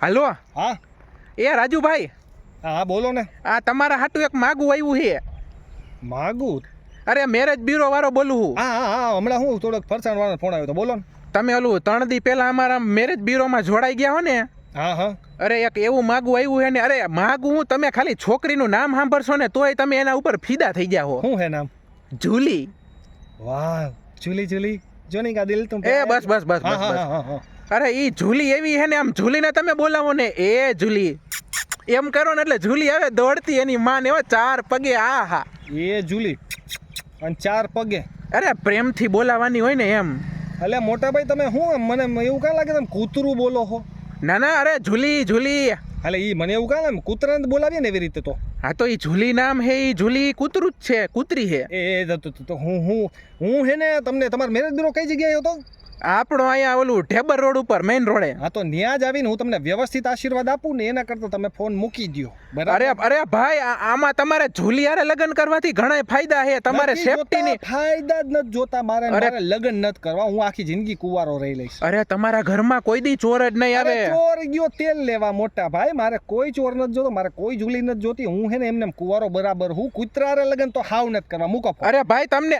હાલો. હા. એ રાજુભાઈ હા બોલો ને. આ તમારા હાટું એક માગું આવ્યું છે. માગું? અરે મેરેજ બ્યુરો વાળો બોલું હું હા હા હા હમણાં હું થોડોક ફરસાણ વાળો ફોન આવ્યો તો બોલો ને. તમે ઓલું ત્રણ દી પહેલા અમારા મેરેજ બ્યુરોમાં જોડાઈ ગયા હો ને. હા હા. અરે એક એવું માગું આવ્યું છે ને અરે માગું હું તમે ખાલી છોકરીનું નામ સાંભળશો ને તોય તમે એના ઉપર ફીદા થઈ ગયા હો. શું હે નામ? જુલી. વાહ જુલી જુલી. જોની કા દિલ તું એ બસ બસ બસ બસ બસ. હા હા. અરે એ ઝૂલી એવી હે ને આમ ઝૂલીને તમે બોલાવો ને એ ઝૂલી. એમ કરો ને એટલે ઝૂલી આવે દોડતી એની માં ને ચાર પગે આ હા એ ઝૂલી અને ચાર પગે. અરે પ્રેમથી બોલાવાની હોય ને એમ. એટલે મોટા ભાઈ તમે શું મને એવું કાં લાગે તમે કૂતરું બોલો હો? ના ના અરે ઝૂલી ઝૂલી. એટલે ઈ મને એવું કાં કૂતરાને બોલાવીએ ને એવી રીતે તો. હા તો ઈ ઝૂલી નામ હે ઈ ઝૂલી કૂતરું જ છે કૂતરી હે. એ એ તો- તો- તો હું હું હું હે ને તમને તમારા મેરેજ બ્યુરો કઈ જગ્યાએ હતો આપણો અહીંયા ઓલું ઢેબર રોડ ઉપર મેઇન રોડે. હા તો જ આવીને હું તમને વ્યવસ્થિત આશીર્વાદ આપું ને એના કરતાં તમે ફોન મૂકી દ્યો. અરે અરે ભાઈ આમાં તમારે ઝુલિયારે લગ્ન કરવાથી ઘણા ફાયદા છે. તમારે સેફટી ની ફાયદા જ નથી જોતા મારે મારે લગ્ન નથી કરવા હું આખી જિંદગી કુવારો રહી લઈશ. અરે તમારા ઘરમાં કોઈ દી ચોર જ નહીં આવે. ચોર ગયો તેલ લેવા મોટા ભાઈ મારે કોઈ ચોર નથી જોતો મારે કોઈ ઝૂલી નથી જોતી હું હે ને એમને એમ કુવારો બરાબર હું કૂતરા હારે લગ્ન તો હાવ નથી કરવા મૂકો અરે ભાઈ તમને